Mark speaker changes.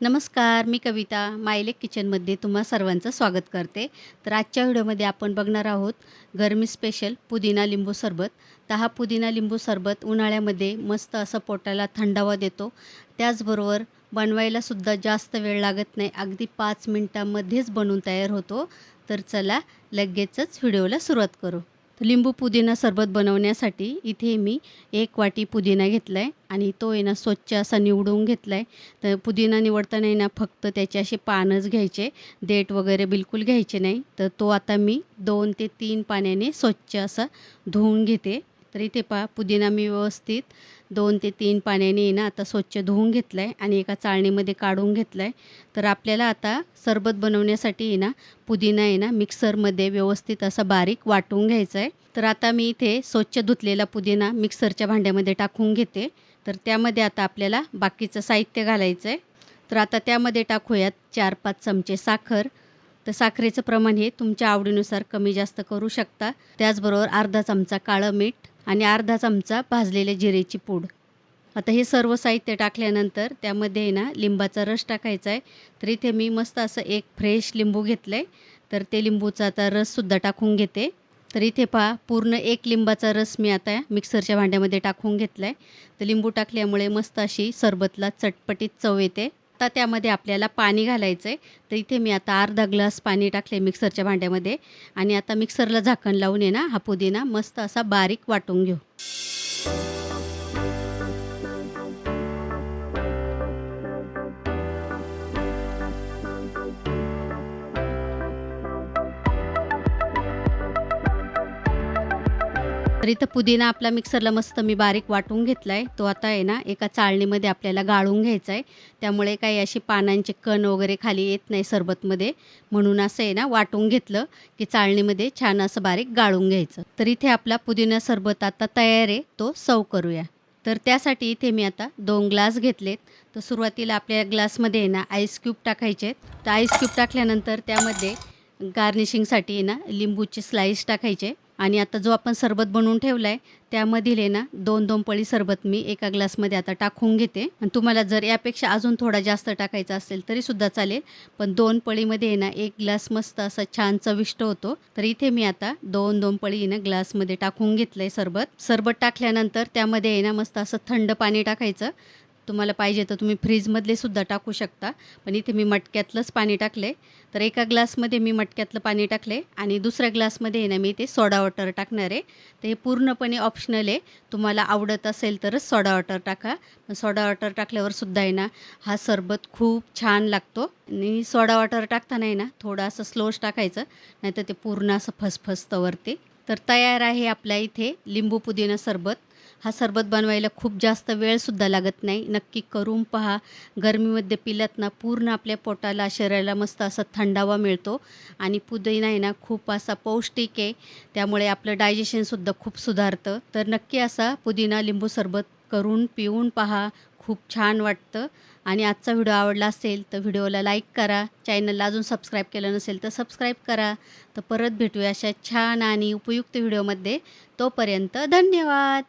Speaker 1: नमस्कार मी कविता. मायलेक किचनमध्ये तुम्हा सर्वांचं स्वागत करते. तर आजच्या व्हिडिओमध्ये आपण बघणार आहोत गरमी स्पेशल पुदिना लिंबू सरबत. तर हा पुदिना लिंबू सरबत उन्हाळ्यामध्ये मस्त असं पोटाला थंडावा देतो. त्याचबरोबर बनवायलासुद्धा जास्त वेळ लागत नाही. अगदी पाच मिनटामध्येच बनवून तयार होतो. तर चला लगेचच व्हिडिओला सुरुवात करू. लिंबू पुदिना सरबत बनवण्यासाठी इथे मी एक वाटी पुदिना घेतला आहे आणि तो आहे ना स्वच्छ असा निवडून घेतला आहे तर पुदिना निवडताना आहे ना फक्त त्याचे असे पानच घ्यायचे देठ वगैरे बिलकुल घ्यायचे नाही. तर तो आता मी दोन ते तीन पाण्याने स्वच्छ असा धुवून घेते. तर इथे पहा पुदिना मी व्यवस्थित दोन ते तीन पाण्याने ना आता स्वच्छ धुवून घेतलं आहे आणि एका चाळणीमध्ये काढून घेतलं आहे तर आपल्याला आता सरबत बनवण्यासाठी ना पुदिना आहे ना मिक्सरमध्ये व्यवस्थित असा बारीक वाटून घ्यायचा आहे तर आता मी इथे स्वच्छ धुतलेला पुदिना मिक्सरच्या भांड्यामध्ये टाकून घेते. तर त्यामध्ये आता आपल्याला बाकीचं साहित्य घालायचं आहे तर आता त्यामध्ये टाकूयात चार पाच चमचे साखर. तर साखरेचं प्रमाण हे तुमच्या आवडीनुसार कमी जास्त करू शकता. त्याचबरोबर अर्धा चमचा काळं मीठ. आणि अर्धा चमचा भाजलेले जिरेची पूड. आता हे सर्व साहित्य टाकल्यानंतर त्यामध्ये आहे ना लिंबाचा रस टाकायचा आहे. तर इथे मी मस्त असं एक फ्रेश लिंबू घेतलं आहे तर ते लिंबूचा आता रससुद्धा टाकून घेते. तर इथे पहा पूर्ण एक लिंबाचा रस मी आता मिक्सरच्या भांड्यामध्ये टाकून घेतला आहे तर लिंबू टाकल्यामुळे मस्त अशी सरबतला चटपटीत चव येते. आता त्यामध्ये आपल्याला पाणी घालायचं आहे तर इथे मी आता अर्धा ग्लास पाणी टाकले मिक्सरच्या भांड्यामध्ये. आणि आता मिक्सरला झाकण लावून आहे ना हा पुदिना मस्त असा बारीक वाटून घेऊ. तर इथं पुदिना आपला मिक्सरला मस्त मी बारीक वाटून घेतला आहे तो आता आहे ना एका चाळणीमध्ये आपल्याला गाळून घ्यायचा आहे त्यामुळे काही अशी पानांचे कण वगैरे खाली येत नाही सरबतमध्ये. म्हणून असं आहे ना वाटून घेतलं की चाळणीमध्ये छान असं बारीक गाळून घ्यायचं. तर इथे आपला पुदिना सरबत आता तयार आहे तो सव करूया. तर त्यासाठी इथे मी आता दोन ग्लास घेतलेत. तर सुरुवातीला आपल्या ग्लासमध्ये आहे ना आईस क्यूब टाकायचे तर आईस क्यूब टाकल्यानंतर त्यामध्ये गार्निशिंगसाठी आहे ना लिंबूचे स्लाईस टाकायचे. आणि आता जो आपण सरबत बनवून ठेवला आहे त्यामधील आहे ना दोन दोन पळी सरबत मी एका ग्लासमध्ये आता टाकून घेते. आणि तुम्हाला जर यापेक्षा अजून थोडा जास्त टाकायचा असेल तरीसुद्धा चालेल. पण दोन पळीमध्ये आहे ना एक ग्लास मस्त असा छान चविष्ट होतो. तर इथे मी आता दोन दोन पळी ना ग्लासमध्ये टाकून घेतलं आहे सरबत. सरबत टाकल्यानंतर त्यामध्ये आहे ना मस्त असं थंड पाणी टाकायचं. तुम्हाला पाहिजे तर तुम्ही फ्रीजमधले सुद्धा टाकू शकता. पण इथे मी मटक्यातलंच पाणी टाकले तर एका ग्लासमध्ये मी मटक्यातलं पाणी टाकले आणि दुसऱ्या ग्लासमध्ये आहे ना मी ते सोडा वॉटर टाकणार आहे. तर हे पूर्णपणे ऑप्शनल आहे. तुम्हाला आवडत असेल तरच सोडा वॉटर टाका. सोडा वॉटर टाकल्यावर सुद्धा आहे ना हा सरबत खूप छान लागतो. आणि सोडा वॉटर टाकताना आहे ना थोडं असं स्लोच टाकायचं. नाहीतर ते पूर्ण असं फसफसतं वरती. तर तयार आहे आपल्या इथे लिंबू पुदिना सरबत. हा सरबत बनवायला खूप जास्त वेळसुद्धा लागत नाही. नक्की करून पहा. गरमीमध्ये पिल्यात ना पूर्ण आपल्या पोटाला शरीराला मस्त असा थंडावा मिळतो. आणि पुदिना आहे ना खूप असा पौष्टिक आहे. त्यामुळे आपलं डायजेशनसुद्धा खूप सुधारतं. तर नक्की असा पुदिना लिंबू सरबत करून पिऊन पहा. खूप छान वाटतं. आणि आजचा व्हिडिओ आवडला असेल तर व्हिडिओला लाईक करा. चॅनलला अजून सबस्क्राईब केलं नसेल तर सबस्क्राईब करा. तर परत भेटूया अशा छान आणि उपयुक्त व्हिडिओमध्ये. तोपर्यंत धन्यवाद!